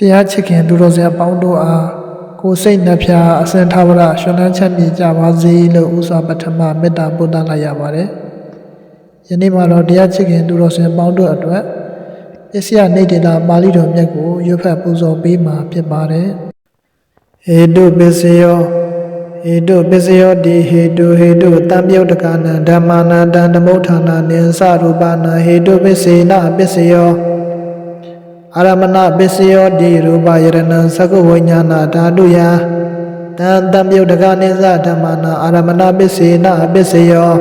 တရားချစ်ခင်သူတော်စရာပေါင်းတို့အားကိုယ်စိတ်နှဖျားအစဉ်သာဝရရွှန်လန်းချမ်းမြေကြပါစေလို့ဥစွာပထမမေတ္တာပို့သလိုက်ရပါတယ်။ယနေ့မှာတော့တရားချစ်ခင်သူတော်စရာပေါင်းတို့အတွက်ပစ္စယနေတေလာပါဠိတော်မြတ်ကိုရွတ်ဖတ်ပူဇော်ပေးမှာဖြစ်ပါတယ်။ဟေတုပစ္စယောဟေတုပစ္စယောတိဟေတုဟေတုတံပြုတ်တကနံဓမ္မာနံတံဓမ္မုဋ္ဌာနာနိသရူပနာဟေတုပစ္စေနပစ္စယော အာရမဏပစ္စယောတိရူပယရဏံသကုဝိညာဏဓာတုယတံတံပြုတ်တကနိသဓမ္မာနာအာရမဏပစ္စေနပစ္စယော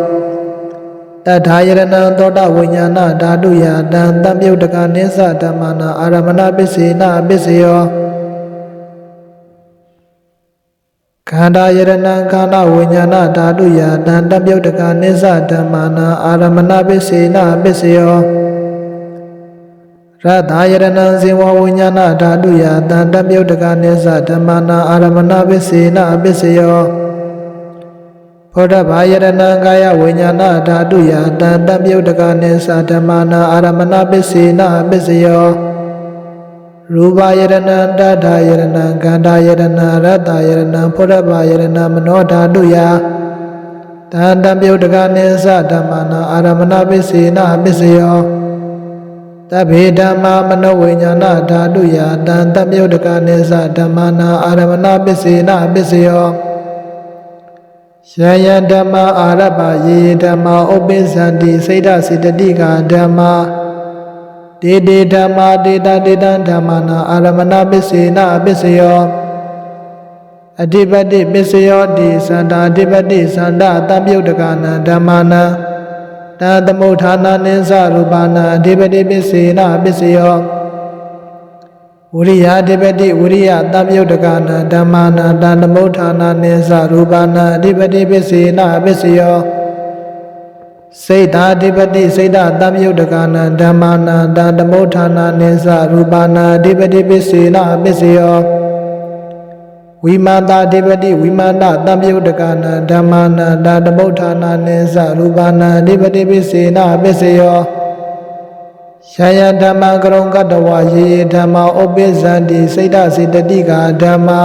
တထာယရဏံသောတဝိညာဏဓာတုယတံတံပြုတ်တကနိသဓမ္မာနာအာရမဏပစ္စေနပစ္စယောခန္ဓာယရဏံခန္ဓာဝိညာဏဓာတုယတံတံပြုတ်တကနိသဓမ္မာနာအာရမဏပစ္စေနပစ္စယော ရတယရဏံဇေဝဝိညာဏဓာတုယတံတမြုတ်တကနိစ္စဓမ္မနာအာရမဏပစ္စေနပစ္စယောဘောဓဘာယရဏံကာယဝိညာဏဓာတုယတံတမြုတ်တကနိစ္စဓမ္မနာအာရမဏပစ္စေနပစ္စယောရူပယရဏံတထာယရဏံခန္ဓာယရဏံရတယရဏံဘောဓဘာယရဏံမနောဓာတုယတံတမြုတ်တကနိစ္စဓမ္မနာအာရမဏပစ္စေနပစ္စယော တဗေဓမ္မာမနောဝိညာဏဓာတုယတံတမြုတ်တကနိစ္စဓမ္မာနာအာရမဏပစ္စေနပစ္စယောယယဓမ္မာအာရပယေဓမ္မာဥပိစ္ဆန္တိစိတ်ဓစေတတိကဓမ္မာဒေဒေဓမ္မာဒေတာဒေတံဓမ္မာနာအာရမဏပစ္စေနပစ္စယောအဓိပတိပစ္စယောတိသန္တာအဓိပတိသန္တာတမြုတ်တကနံဓမ္မာနာ တသမုဋ္ဌာနာနိသရူပနာအဓိပတိပစ္စေနပစ္စယောဝရိယအဓိပတိဝရိယတမြုတ်တကနာဓမ္မာနာတသမုဋ္ဌာနာနိသရူပနာအဓိပတိပစ္စေနပစ္စယောစိတ်ဓာအဓိပတိစိတ်ဓာတမြုတ်တကနာဓမ္မာနာတသမုဋ္ဌာနာနိသရူပနာအဓိပတိပစ္စေနပစ္စယော ဝိမာတာအဓိပတိဝိမာနတံပြုတ်တကနာဓမ္မာနာဒါတမုဋ္ဌာနာနိသရူပနာအဓိပတိပိစေနပစ္စယောရှာယဓမ္မကရုံကတဝယေယေဓမ္မာဥပိဇန္တိစိတ်ဓစေတတိကာဓမ္မာ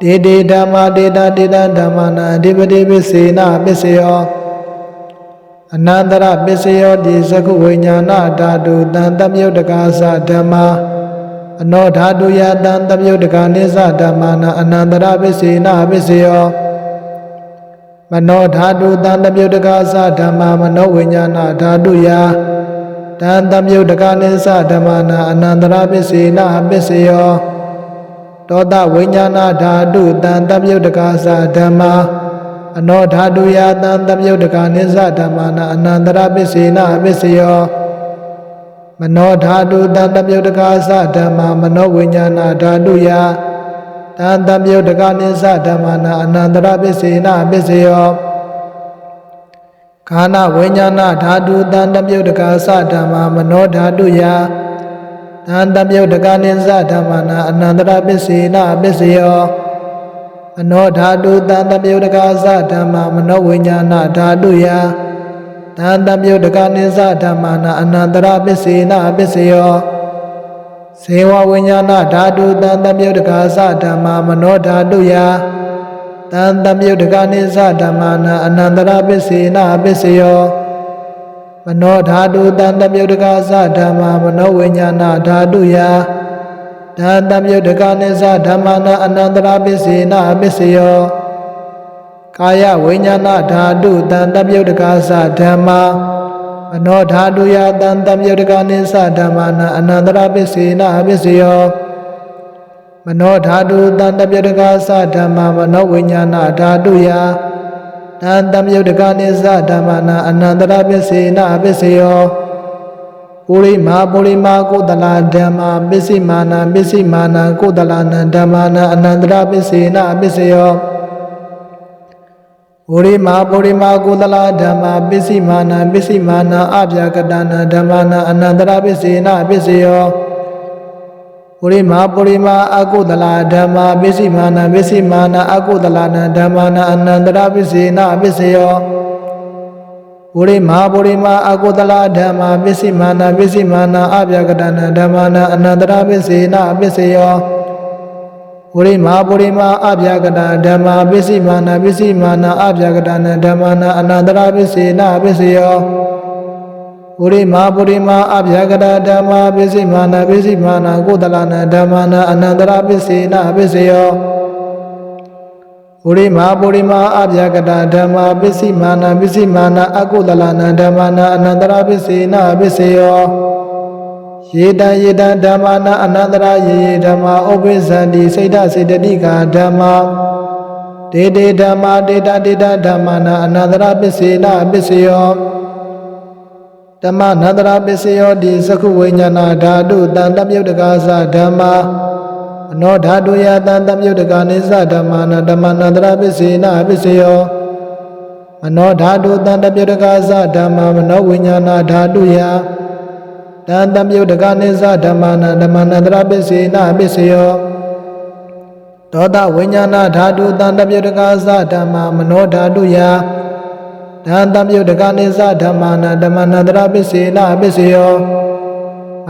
ဒေဒေဓမ္မာဒေတာဒေတာဓမ္မာနာအဓိပတိပိစေနပစ္စယောအနန္တရပစ္စယောဒီသကုဝိညာဏဓာတုတံတမြုတ်တကာသဓမ္မာ အနောဓာတုယတံတမြုတ်တကနိစ္စဓမ္မာနာအနန္တရပစ္စေနပစ္စယောမနောဓာတုတံတမြုတ်တကသဓမ္မာမနောဝိညာဏဓာတုယတံတမြုတ်တကနိစ္စဓမ္မာနာအနန္တရပစ္စေနပစ္စယောတောတဝိညာဏဓာတုတံတမြုတ်တကသဓမ္မာအနောဓာတုယတံတမြုတ်တကနိစ္စဓမ္မာနာအနန္တရပစ္စေနပစ္စယော မနောဓာတုတံတမြုတ်တကာသဓမ္မာမနောဝိညာဏဓာတုယတံတမြုတ်တကနိစ္စဓမ္မာနာအနန္တရပစ္စေနပစ္စယောခာနဝိညာဏဓာတုတံတမြုတ်တကာသဓမ္မာမနောဓာတုယတံတမြုတ်တကနိစ္စဓမ္မာနာအနန္တရပစ္စေနပစ္စယောမနောဓာတုတံတမြုတ်တကာသဓမ္မာမနောဝိညာဏဓာတုယ တန်တမြုတ်တကနိစ္စဓမ္မာနာအနန္တရပစ္စေနပစ္စယောဇေဝဝိညာဏဓာတုတန်တမြုတ်တကသဓမ္မာမနောဓာတုယတန်တမြုတ်တကနိစ္စဓမ္မာနာအနန္တရပစ္စေနပစ္စယောမနောဓာတုတန်တမြုတ်တကသဓမ္မာမနောဝိညာဏဓာတုယတန်တမြုတ်တကနိစ္စဓမ္မာနာအနန္တရပစ္စေနပစ္စယော ကာယဝိညာဏဓာတုတံတပြုတ်တကာသဓမ္မာမနောဓာတုယတံတပြုတ်တကာနိသဓမ္မာနာအနန္တရပစ္စေနပစ္စယောမနောဓာတုတံတပြုတ်တကာသဓမ္မာမနောဝိညာဏဓာတုယတံတပြုတ်တကာနိသဓမ္မာနာအနန္တရပစ္စေနပစ္စယောပုရိမာပုရိမာကိုတလာဓမ္မာပစ္စည်းမာနာပစ္စည်းမာနာကိုတလာနံဓမ္မာနာအနန္တရပစ္စေနပစ္စယော ဝရိမာပုရိမာကုသလဓမ္မာပစ္စည်းမာနာပစ္စည်းမာနာအပြာကတနာဓမ္မာနာအနန္တရပစ္စေနပစ္စယောဝရိမာပုရိမာအကုသလဓမ္မာပစ္စည်းမာနာပစ္စည်းမာနာအကုသလနာဓမ္မာနာအနန္တရပစ္စေနပစ္စယောဝပုရိမာပုရိမာအကုသလဓမ္မာပစ္စည်းမာနာပစ္စည်းမာနာအပြကတနာဓမ္မာနာအနန္တရပစ္စေနာပစ္စယော ပုရိမာပုရိမာအပြကတဓမ္မာပစ္စည်းမာနာပစ္စည်းမာနာအပြကတနာဓမ္မာနာအနန္တရပစ္စေနာပစ္စယောပုရိမာပုရိမာအပြကတဓမ္မာပစ္စည်းမာနာပစ္စည်းမာနာကုသလနာဓမ္မာနာအနန္တရပစ္စေနာပစ္စယောပုရိမာပုရိမာအပြကတဓမ္မာပစ္စည်းမာနာပစ္စည်းမာနာအကုသလနာဓမ္မာနာအနန္တရပစ္စေနာပစ္စယော ယေတံယေတံဓမ္မာနာအနန္တရယေယေဓမ္မာဥပ္ပိသန္တိစိတ်ဓစေတတိကာဓမ္မာဒေတေဓမ္မာဒေတာဒေတာဓမ္မာနာအနန္တရပစ္စေနာပစ္စယောဓမ္မနန္တရပစ္စယောဒီသကုဝိညာဏဓာတုတန်တမြုတ်တကာသဓမ္မာအနောဓာတုယတန်တမြုတ်တကာနိသဓမ္မာနာဓမ္မနန္တရပစ္စေနာပစ္စယောမနောဓာတုတန်တမြုတ်တကာသဓမ္မာမနောဝိညာဏဓာတုယ တန်တမြုတ်တကာနိသဓမ္မာနာဓမ္မနန္တရပစ္စေနာပစ္စယောသောတဝိညာဏဓာတုတန်တမြုတ်တကာသဓမ္မာမနောဓာတုယတန်တမြုတ်တကာနိသဓမ္မာနာဓမ္မနန္တရပစ္စေနာပစ္စယော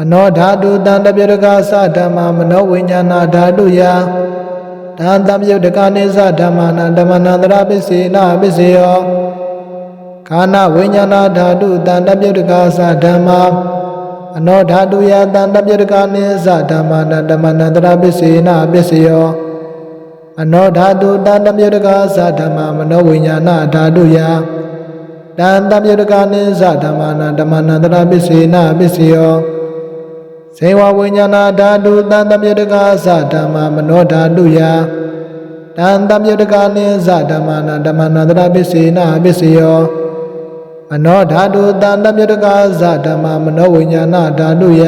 အနောဓာတုတန်တပြုတ်တကသဓမ္မာမနောဝိညာဏဓာတုယတန်တပြုတ်တကနိသဓမ္မာနာဓမ္မနန္တရပစ္စေနာပစ္စယောခာနဝိညာဏဓာတုတန်တပြုတ်တကသဓမ္မာ အနောဓာတုယတန်တပြုတ်တကနိသဓမ္မာနာဓမ္မနန္တရပစ္စေနာပစ္စယောအနောဓာတုတန်တပြုတ်တကသဓမ္မာမနောဝိညာဏဓာတုယတန်တပြုတ်တကနိသဓမ္မာနာဓမ္မနန္တရပစ္စေနာပစ္စယောဇေဝဝိညာဏဓာတုတန်တမြတကာသဓမ္မာမနောဓာတုယတန်တမြတကာနိသဓမ္မာနာဓမ္မနာတရပစ္စေနာပစ္စယော မနောဓာတုတန်တမြတကာသဓမ္မာမနောဝိညာဏဓာတုယ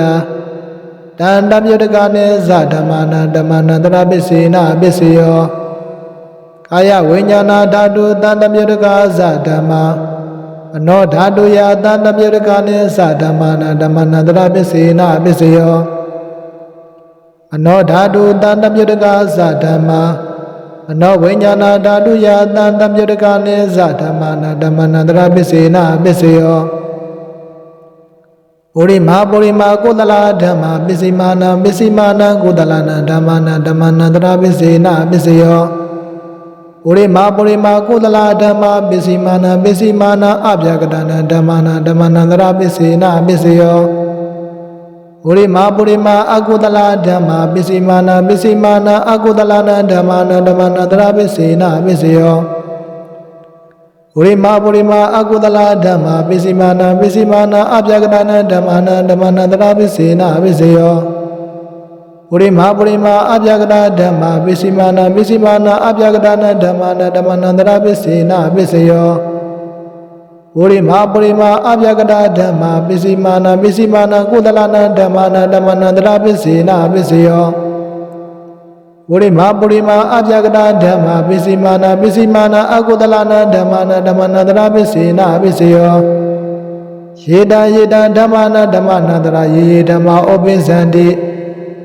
တန်တမြတကာနိသဓမ္မာနာဓမ္မနာတရပစ္စေနာပစ္စယောကာယဝိညာဏဓာတုတန်တမြတကာသဓမ္မာအနောဓာတုယတတမြရကနိသဓမ္မာနာဓမ္မနန္တရပစ္စေနာပစ္စယောအနောဓာတုတတမြရကသဓမ္မာ အနောဝိညာဏဓာတုယတတမြရကနိသဓမ္မာနာဓမ္မနန္တရပစ္စေနာပစ္စယောပုရိမာပုရိမာကုသလဓမ္မာပစ္စည်းမာနပစ္စည်းမာနကုသလနာဓမ္မာနာဓမ္မနန္တရပစ္စေနာပစ္စယောပုရိမာပုရိမာကုသလဓမ္မာပစ္စည်းမာနာပစ္စည်းမာနာအပြကတနာဓမ္မာနာဓမ္မနန္တရာပစ္စေနာပစ္စယော ပုရိမာပုရိမာအကုသလဓမ္မာပစ္စည်းမာနာပစ္စည်းမာနာအကုသလနာဓမ္မာနာဓမ္မနန္တရာပစ္စေနာပစ္စယောပုရိမာပုရိမာအကုသလဓမ္မာပစ္စည်းမာနာပစ္စည်းမာနာအပြကတနာဓမ္မာနာဓမ္မနန္တရာပစ္စေနာပစ္စယောပုရိမာပုရိမာအပြကတာဓမ္မာပစ္စည်းမာနာပစ္စည်းမာနာအပြကတာနာဓမ္မာနာဓမ္မနန္တရာပစ္စေနာပစ္စယော ပုရိမာပုရိမာအပြကတာဓမ္မာပစ္စည်းမာနာပစ္စည်းမာနာကုသလနာဓမ္မာနာဓမ္မနန္တရာပစ္စေနာပစ္စယောပုရိမာပုရိမာအပြကတာဓမ္မာပစ္စည်းမာနာပစ္စည်းမာနာအကုသလနာဓမ္မာနာဓမ္မနန္တရာပစ္စေနာပစ္စယောယေတယေတဓမ္မာနာဓမ္မနန္တရာယေယေဓမ္မာဩပိသန္တိ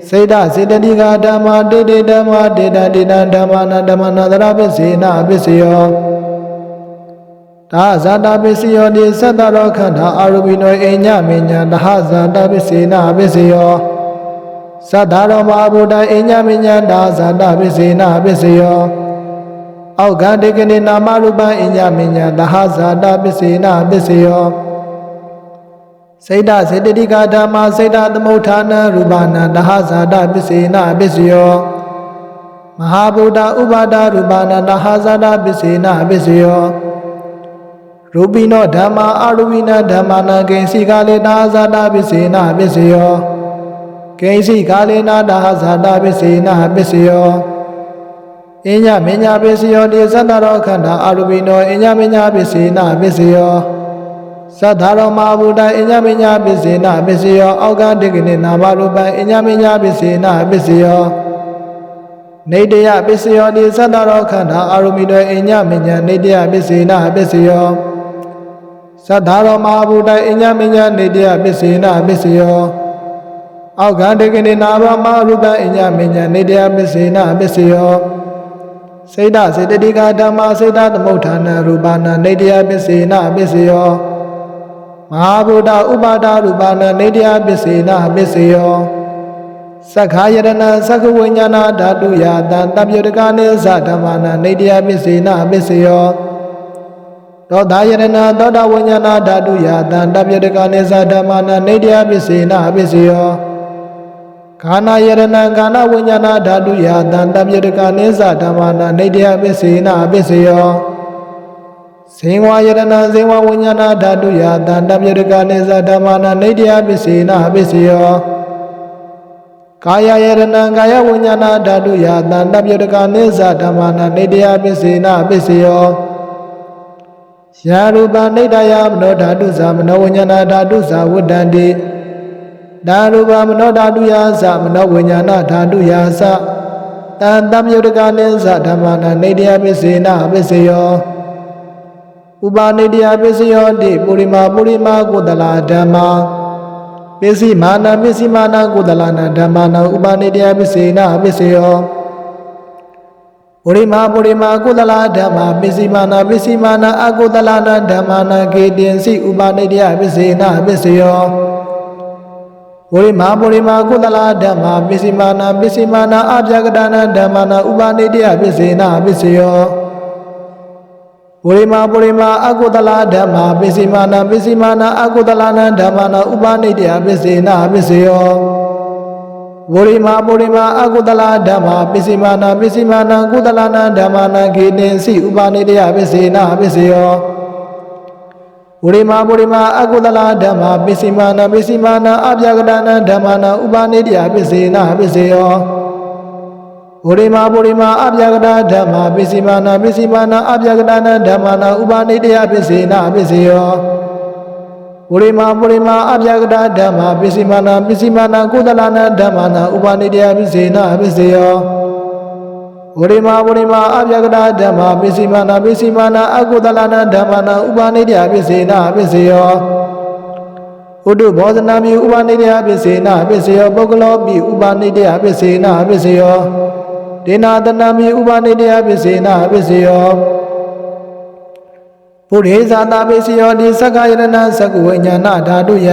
စေတစေတတိကဓမ္မာတေတေဓမ္မာတေတတေတဓမ္မာနာဓမ္မနာသရပစ္စေနာပစ္စယော ဒါဇာတာပစ္စယောတိသတ္တရောခန္ဓာအာရုပိနောအိညာမညာတဟဇာတာပစ္စေနာပစ္စယောသတ္တရောမအဘုဒ္ဓအိညာမညာဒါဇာတာပစ္စေနာပစ္စယောအောက်ကတေကနေနာမရူပအိညာမညာတဟဇာတာပစ္စေနာပစ္စယောစေတစေတတိကဓမ္မစေတသမုဋ္ဌာနရူပနာတဟဇာတပစ္စေနပစ္စယောမဟာဗုဒ္ဓဥပါဒရူပနာတဟဇာတပစ္စေနပစ္စယော ရူပိနောဓမ္မာအရူပိနဓမ္မာနာကိဉ္စီကာလေတဟဇာတပစ္စေနပစ္စယောကိဉ္စီကာလေနာတဟဇာတပစ္စေနပစ္စယောအညမညာပစ္စယောတိသတ္တရောခန္ဓာအရူပိနောအညမညာပစ္စေနပစ္စယောသတ္ထာရောမဘုဒ္ဓအညမညာပစ္စေနပစ္စယောအောက်ကတိကနိနာမရူပံအညမညာပစ္စေနပစ္စယောနေတယပစ္စယောတိသတ္တရောခန္ဓာအာရုမိတောအညမညာနေတယပစ္စေနပစ္စယော သတ္ထာရောမဘုဒ္ဓအညမညာနေတယပစ္စေနပစ္စယောအောက်ကတိကနိနာမရူပံအညမညာနေတယပစ္စေနပစ္စယောစေတစေတတိကဓမ္မစေတသမုဋ္ဌာနရူပနာနေတယပစ္စေနပစ္စယောမဟာဗုဒ္ဓဥပါဒရူပနာနေတ္တယပစ္စေနပစ္စယောသက္ခာယရဏသက္ကဝိညာဏဓာတုယတံတပ္ပယတကနေသဓမ္မနာနေတ္တယပစ္စေနပစ္စယော သောတာယရဏသောတာဝိညာဏဓာတုယတံတပ္ပယတကနေသဓမ္မနာနေတ္တယပစ္စေနပစ္စယောခန္ဓာယရဏခန္ဓာဝိညာဏဓာတုယတံတပ္ပယတကနေသဓမ္မနာနေတ္တယပစ္စေနပစ္စယောဇေဝယရဏဇေဝဝိညာဏဓာတုယတံတပ္ပယတကနေသဓမ္မနာနေတ္တယပစ္စေနပစ္စယောကာယယရဏကာယဝိညာဏဓာတုယတံတပ္ပယတကနေသဓမ္မနာနေတ္တယပစ္စေနပစ္စယော ယာရူပနိဒ္ဒယမနောဓာတုသမနောဝိညာဏဓာတုဇဝတ္တန္တိဒါရူပမနောဓာတုယာသမနောဝိညာဏဓာတုယာသတန်တမြုတကနိသဓမ္မနာနေတ္တယပစ္စေနပစ္စယောဥပါနေတ္တယပစ္စယောတိပုရိမာပုရိမာကုတလာဓမ္မာပစ္စည်းမာနပစ္စည်းမာနကုတလာနာဓမ္မာနာဥပါနေတ္တယပစ္စေနပစ္စယော ပုရိမာပုရိမာကုသလာဓမ္မာပစ္စည်းမာနာပစ္စည်းမာနာအကုသလာနာဓမ္မာနာကေတင်စီဥပါနေတ္တယပစ္စေနပစ္စယောပုရိမာပုရိမာကုသလာဓမ္မာပစ္စည်းမာနာပစ္စည်းမာနာအပြကဒနာဓမ္မာနာဥပါနေတ္တယပစ္စေနပစ္စယောပုရိမာပုရိမာအကုသလာဓမ္မာပစ္စည်းမာနာပစ္စည်းမာနာအကုသလာနာဓမ္မာနာဥပါနေတ္တယပစ္စေနပစ္စယော ဝရိမာပုရိမာအကုသလာဓမ္မာပစ္စည်းမာနာပစ္စည်းမာနာကုသလာနာဓမ္မာနာခေတင်စီဥပါနေတယပစ္စေနာပစ္စယောဝရိမာပုရိမာအကုသလာဓမ္မာပစ္စည်းမာနာပစ္စည်းမာနာအပြကဒနာဓမ္မာနာဥပါနေတယပစ္စေနာပစ္စယောဝရိမာပုရိမာအပြကဒဓမ္မာပစ္စည်းမာနာပစ္စည်းမာနာအပြကဒနာဓမ္မာနာဥပါနေတယပစ္စေနာပစ္စယော ပုရိမာပုရိမာအပြကတာဓမ္မာပစ္စည်းမာနာပစ္စည်းမာနာကုသလနာဓမ္မာနာဥပါနိတယပစ္စေနာပစ္စယောပုရိမာပုရိမာအပြကတာဓမ္မာပစ္စည်းမာနာပစ္စည်းမာနာအကုသလနာဓမ္မာနာဥပါနိတယပစ္စေနာပစ္စယောဥဒုဘောဇနာမိဥပါနိတယပစ္စေနာပစ္စယောပုဂ္ဂလောပိဥပါနိတယပစ္စေနာပစ္စယောဒေနာတနာမိဥပါနိတယပစ္စေနာပစ္စယော ပုရိဇာတာပိစယောတိသက္ကယရဏသက္ကဝိညာဏဓာတုယ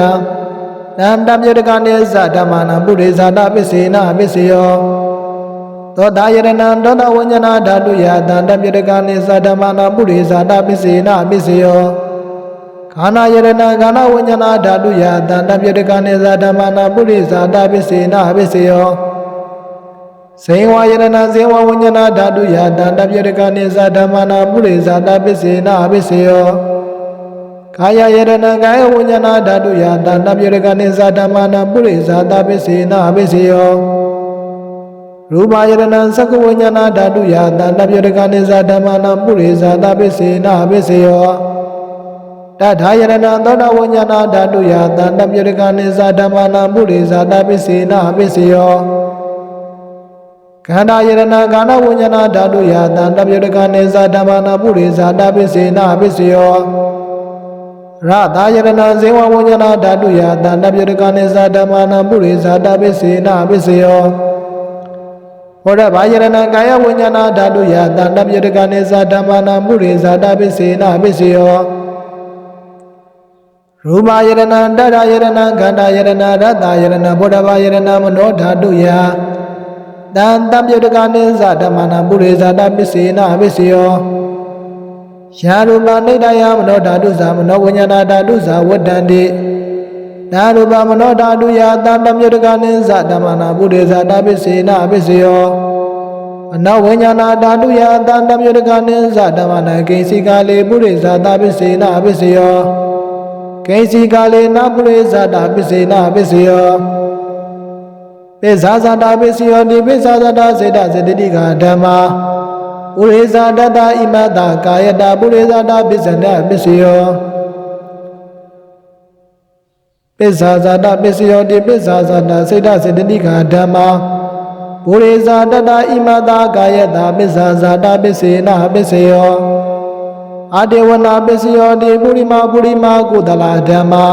နန္တမြေတကနေဇဓမ္မနာပုရိဇာတာပိစေနပိစယောသောတာယရဏသောတာဝိညာဏဓာတုယတန္တမြေတကနေဇဓမ္မနာပုရိဇာတာပိစေနပိစယောခန္ဓာယရဏခန္ဓာဝိညာဏဓာတုယတန္တမြေတကနေဇဓမ္မနာပုရိဇာတာပိစေနပိစယော ဇေဝယရဏဇေဝဝိညာဏဓာတုယတန္တပြေတကနေဇဓမ္မနာပုရိဇာတပစ္စေနာပစ္စေယောကာယယရဏကာယဝိညာဏဓာတုယတန္တပြေတကနေဇဓမ္မနာပုရိဇာတပစ္စေနာပစ္စေယောရူပယရဏသက္ကဝိညာဏဓာတုယတန္တပြေတကနေဇဓမ္မနာပုရိဇာတပစ္စေနာပစ္စေယောတထာယရဏသောတာဝိညာဏဓာတုယတန္တပြေတကနေဇဓမ္မနာပုရိဇာတပစ္စေနာပစ္စေယော ခန္ဓာယရဏခန္ဓာဝိညာဏဓာတုယတံတပြုတကနေဇာဓမ္မနာပုရိဇာတပစ္စေနာပစ္စယောရတာယရဏဇေဝဝိညာဏဓာတုယတံတပြုတကနေဇာဓမ္မနာပုရိဇာတပစ္စေနာပစ္စယောဘောရဘာယရဏကာယဝိညာဏဓာတုယတံတပြုတကနေဇာဓမ္မနာပုရိဇာတပစ္စေနာပစ္စယောရူပယရဏတတယရဏခန္ဓာယရဏရတ္တယရဏဘောဓဘာယရဏမနောဓာတုယ တံတံပြုတကနိသဓမ္မနာပုရိဇာတပစ္စေနပစ္စယောယာရူပနိဒယမနောဓာတုဇာမနောဝိညာဏဓာတုဇာဝတ္တန္တိနာရူပမနောဓာတုယတံတံပြုတကနိသဓမ္မနာပုရိဇာတပစ္စေနပစ္စယောအနောဝိညာဏဓာတုယတံတံပြုတကနိသဓမ္မနာကိဉ္စီကာလေပုရိဇာတပစ္စေနပစ္စယောကိဉ္စီကာလေနပုရိဇာတပစ္စေနပစ္စယော ပိဇာဇာတာပိစီယောတိပိဇာဇာတာစေတစေတတိကဓမ္မာပုရိဇာတတဣမတကာယတာပုရိဇာတာပိစနပိစီယောပိဇာဇာတာပိစီယောတိပိဇာဇာတာစေတစေတတိကဓမ္မာပုရိဇာတတဣမတကာယတာပိဇာဇာတာပိစေနပိစီယောအာတေဝနာပိစီယောတိပုရိမာပုရိမာကုသလာဓမ္မာ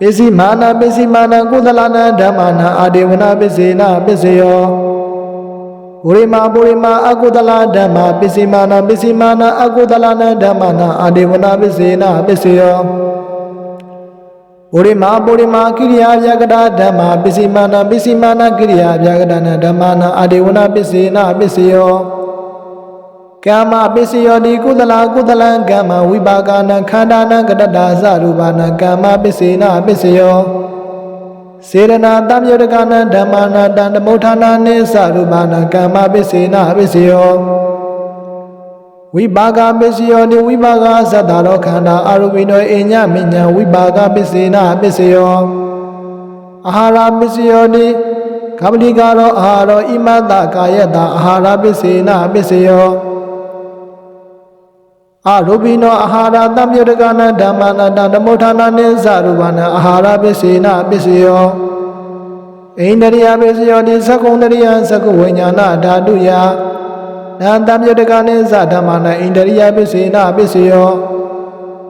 ပစ္စည်းမာနာပစ္စည်းမာနာကုသလနာဓမ္မနာအာဒေဝနာပစ္စေနာပစ္စယောပုရိမာပုရိမာအကုသလဓမ္မပစ္စည်းမာနာပစ္စည်းမာနာအကုသလနာဓမ္မနာအာဒေဝနာပစ္စေနာပစ္စယောပုရိမာပုရိမာကိရိယာဗျာကတာဓမ္မာပစ္စည်းမာနပစ္စည်းမာနကိရိယာဗျာကတာနာဓမ္မာနာအာဒေဝနာပစ္စေနာပစ္စယော ကာမပစ္စယောတိကုသလကုသလံကာမဝိပါကနာခန္ဓာနာကတတာသရူပနာကာမပစ္စေနာပစ္စယောစေရနာတမြုတကနာဓမ္မာနာတန္တမုဋ္ဌာနာနိသရူပနာကာမပစ္စေနာပစ္စယောဝိပါကပစ္စယောတိဝိပါကသတ္တရောခန္ဓာအာရုပိနောအညမညံဝိပါကပစ္စေနာပစ္စယောအာဟာရပစ္စယောတိကပတိကာရောအာဟာရောဣမတကာယတအာဟာရပစ္စေနာပစ္စယော အရူပိနောအာဟာရတမြုတကနာဓမ္မနာတဓမ္မဋ္ဌာနာနိသရူပနာအာဟာရပစ္စေနာပစ္စယောအိန္ဒရိယပစ္စယောတိသက္ကုံတရိယသက္ကုဝိညာဏဓာတုယနန္တမြုတကနိသဓမ္မနာအိန္ဒရိယပစ္စေနာပစ္စယော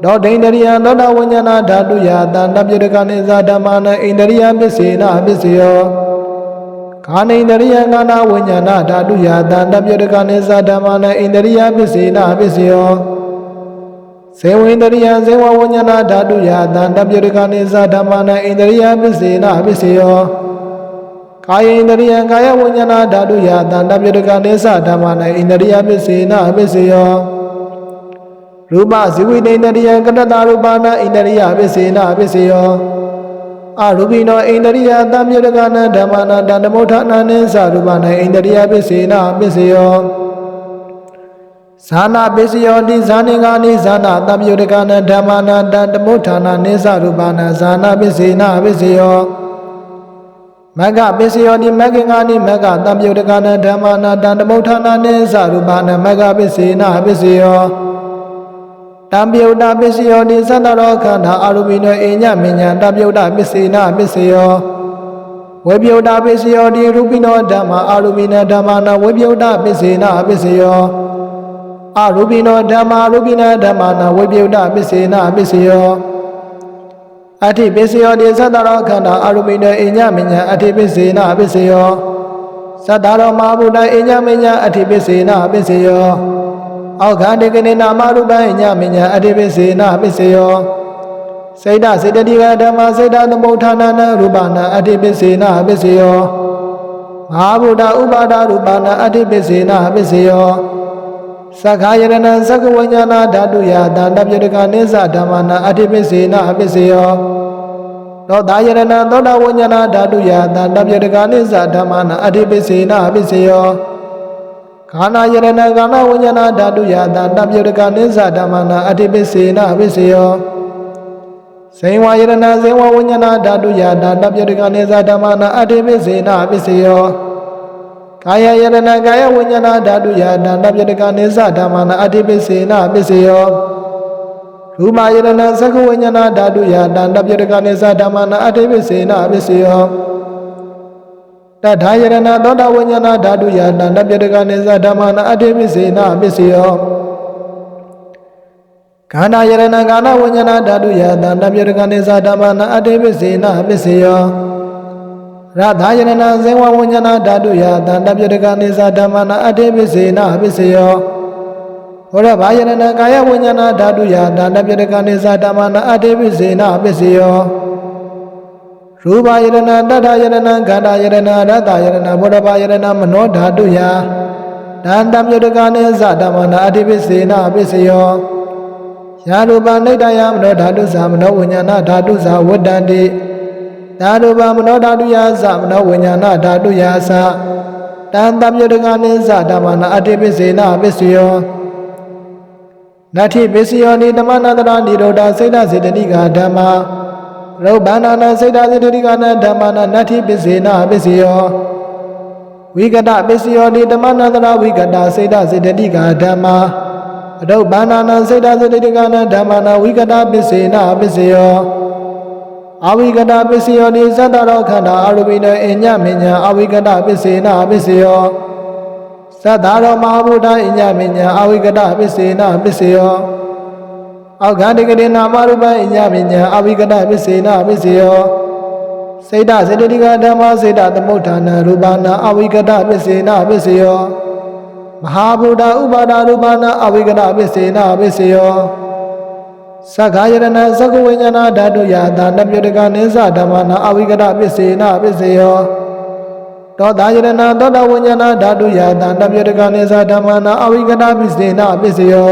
ဒေါဒိန္ဒရိယသောတာဝိညာဏဓာတုယတန္တမြုတကနိသဓမ္မနာအိန္ဒရိယပစ္စေနာပစ္စယောခာနိန္ဒရိယငါနာဝိညာဏဓာတုယတန္တမြုတကနိသဓမ္မနာအိန္ဒရိယပစ္စေနာပစ္စယော ဇေဝိန္ဒရိယဇေဝဝဉ္ဇနာဓာတုယတံတပြုတကနိသဓမ္မနာဣန္ဒရိယပစ္စေနပစ္စယောကာယဣန္ဒရိယကာယဝဉ္ဇနာဓာတုယတံတပြုတကနိသဓမ္မနာဣန္ဒရိယပစ္စေနပစ္စယောရူပဇိဝိတဣန္ဒရိယကတတရူပနာဣန္ဒရိယပစ္စေနပစ္စယောအရူပိနောဣန္ဒရိယတံပြုတကနာဓမ္မနာတန္တမုဋ္ဌာနာနိသရူပနာဣန္ဒရိယပစ္စေနပစ္စယော ဇာနာပစ္စယောတိဇာနေကာနိဇာနာတမြုတကနာဓမ္မနာတတမုဋ္ဌာနာနိသရူပနာဇာနာပစ္စေနာပစ္စယောမဂ္ဂပစ္စယောတိမဂ္ဂင်္ဂာနိမဂ္ဂတမြုတကနာဓမ္မနာတတမုဋ္ဌာနာနိသရူပနာမဂ္ဂပစ္စေနာပစ္စယောတံပြုတ်တာပစ္စယောတိသတ္တရောခန္ဓာအာရုပိနောအိညမညာတပြုတ်တာပစ္စေနာပစ္စယောဝေပြုတ်တာပစ္စယောတိရူပိနောဓမ္မာအာရုပိနဓမ္မာနာဝေပြုတ်တာပစ္စေနာပစ္စယော အရူပိနောဓမ္မာရူပိနဓမ္မာနာဝိပယုဒ္ဓပစ္စေနပစ္စယောအဋ္ဌိပစ္စယောတိသတ္တရောခန္ဓာအရူပိနောအိညမညာအဋ္ဌိပစ္စေနပစ္စယောသတ္တရောမဟာဗုဒ္ဓအိညမညာအဋ္ဌိပစ္စေနပစ္စယောအောက်ခန္တေကနေနာမရူပအိညမညာအဋ္ဌိပစ္စေနပစ္စယောစေတစေတတိကဓမ္မစေတသမုဋ္ဌာနာနရူပနာအဋ္ဌိပစ္စေနပစ္စယောမဟာဗုဒ္ဓဥပါဒရူပနာအဋ္ဌိပစ္စေနပစ္စယော သက္ခာယရဏံသက္ကဝိညာဏဓာတုယတန္တပြုတကနိစ္စဓမ္မနာအဋ္ဌိပစ္စေနအပစ္စယောသောတာယရဏံသောတာဝိညာဏဓာတုယတန္တပြုတကနိစ္စဓမ္မနာအဋ္ဌိပစ္စေနအပစ္စယောခန္ဓာယရဏံခန္ဓာဝိညာဏဓာတုယတန္တပြုတကနိစ္စဓမ္မနာအဋ္ဌိပစ္စေနအပစ္စယောဇေဝယရဏဇေဝဝိညာဏဓာတုယတန္တပြုတကနိစ္စဓမ္မနာအဋ္ဌိပစ္စေနအပစ္စယော ကာယယရဏကာယဝိညာဏဓာတုယနာနပြတကနိသဓမ္မနာအဋ္ဌိပစ္စေနပစ္စယောရူပယရဏသက္ကဝိညာဏဓာတုယနာနပြတကနိသဓမ္မနာအဋ္ဌိပစ္စေနပစ္စယောတထာယရဏသောတာဝိညာဏဓာတုယနာနပြတကနိသဓမ္မနာအဋ္ဌိပစ္စေနပစ္စယောခန္ဓာယရဏခန္ဓာဝိညာဏဓာတုယနာနပြတကနိသဓမ္မနာအဋ္ဌိပစ္စေနပစ္စယော ရထာယရဏဇေဝဝဉ္ဇနာဓာတုယတန္တပြုတကနိသဓမ္မနာအတေပစ္စေနပစ္စယောဟောရဘာယရဏကာယဝဉ္ဇနာဓာတုယတန္တပြုတကနိသဓမ္မနာအတေပစ္စေနပစ္စယောရူပယရဏတတ္ထယရဏခန္ဓာယရဏရတ္တယရဏဘောဓဘာယရဏမနောဓာတုယတန္တပြုတကနိသဓမ္မနာအတေပစ္စေနပစ္စယောယာရူပနိတ္တယမနောဓာတုသမနောဝဉ္ဇနာဓာတုဇဝတ္တန္တိ ဓာတုပမနောဓာတုယာသမနောဝိညာဏဓာတုယာသတန်တမြတကနိသဓမ္မနာအတ္တိပစ္စေနပစ္စယောနတ္ထိပစ္စယောနိဓမ္မနာတရာនិရောဓစေတစေတတိကဓမ္မာရုပ်ဘာနာနာစေတစေတတိကနာဓမ္မနာနတ္ထိပစ္စေနပစ္စယောဝိကတပစ္စယောနိဓမ္မနာတရာဝိကတစေတစေတတိကဓမ္မာရုပ်ဘာနာနာစေတစေတတိကနာဓမ္မနာဝိကတပစ္စေနပစ္စယော အဝိကတပစ္စယောနိသတ္တရောခန္ဓာအရူပိနောအညမညာအဝိကတပစ္စေနပစ္စယောသတ္တရောမဟာဗုဒ္ဓအညမညာအဝိကတပစ္စေနပစ္စယောအောက်ခန္တိကတိနာမရူပအညမညာအဝိကတပစ္စေနပစ္စယောစေတစေတတိကဓမ္မစေတသမုဋ္ဌာနရူပနာအဝိကတပစ္စေနပစ္စယောမဟာဗုဒ္ဓဥပါဒရူပနာအဝိကတပစ္စေနပစ္စယော သက္ခာယရဏသက္ကဝိညာဏဓာတုယသာတပြုတကနိစ္စဓမ္မနာအဝိကတပစ္စေနပစ္စယောတောတာယရဏသောတာဝိညာဏဓာတုယသာတပြုတကနိစ္စဓမ္မနာအဝိကတပစ္စေနပစ္စယော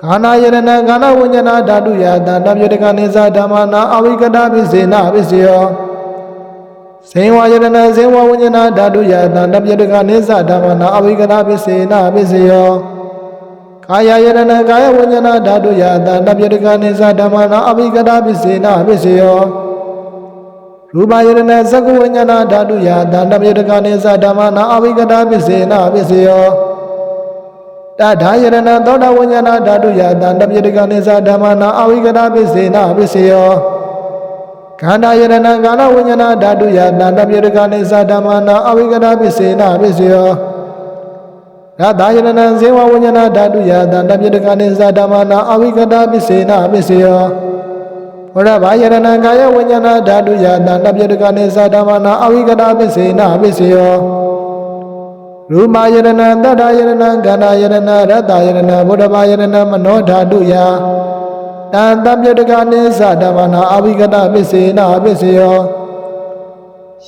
ခန္ဓာယရဏခန္ဓာဝိညာဏဓာတုယသာတပြုတကနိစ္စဓမ္မနာအဝိကတပစ္စေနပစ္စယောဇေဝယရဏဇေဝဝိညာဏဓာတုယသာတပြုတကနိစ္စဓမ္မနာအဝိကတပစ္စေနပစ္စယော ကာယယရဏကာယဝိညာဏဓာတုယသာတပြုတကနိစ္စဓမ္မနာအဝိကတပစ္စေနပစ္စယောရူပယရဏသက္ကဝိညာဏဓာတုယသာတပြုတကနိစ္စဓမ္မနာအဝိကတပစ္စေနပစ္စယောတထာယရဏသောတာဝိညာဏဓာတုယသာတပြုတကနိစ္စဓမ္မနာအဝိကတပစ္စေနပစ္စယောခန္ဓာယရဏကာလဝိညာဏဓာတုယသာတပြုတကနိစ္စဓမ္မနာအဝိကတပစ္စေနပစ္စယော ရတယရဏဇေဝဝိညာဏဓာတုယသာတပြုတကနိစ္စဓမ္မနာအဝိကတပစ္စေနပစ္စယောဝရဘာယရဏကာယဝိညာဏဓာတုယသာတပြုတကနိစ္စဓမ္မနာအဝိကတပစ္စေနပစ္စယောရူမာယရဏတတ္တယရဏကန္နာယရဏရတ္တယရဏဘုဒ္ဓဘာယရဏမနောဓာတုယတံတပြုတကနိစ္စဓမ္မနာအဝိကတပစ္စေနပစ္စယော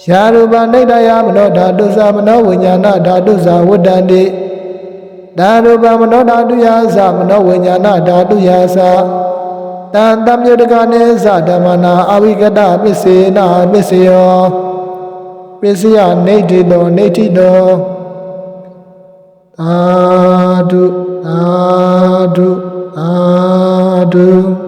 ယာရူပနိဒယမနောဓာတုသမနောဝိညာဏဓာတုဇဝတ္တန္တိ ဒါရူပမနောဓာတုယာသမနောဝိညာဏဓာတုယာသတံတမြုတကနိသဓမ္မနာအဝိကတပစ္စေနပစ္စယောပစ္စယနေတိတောနေတိတောသာဓုသာဓု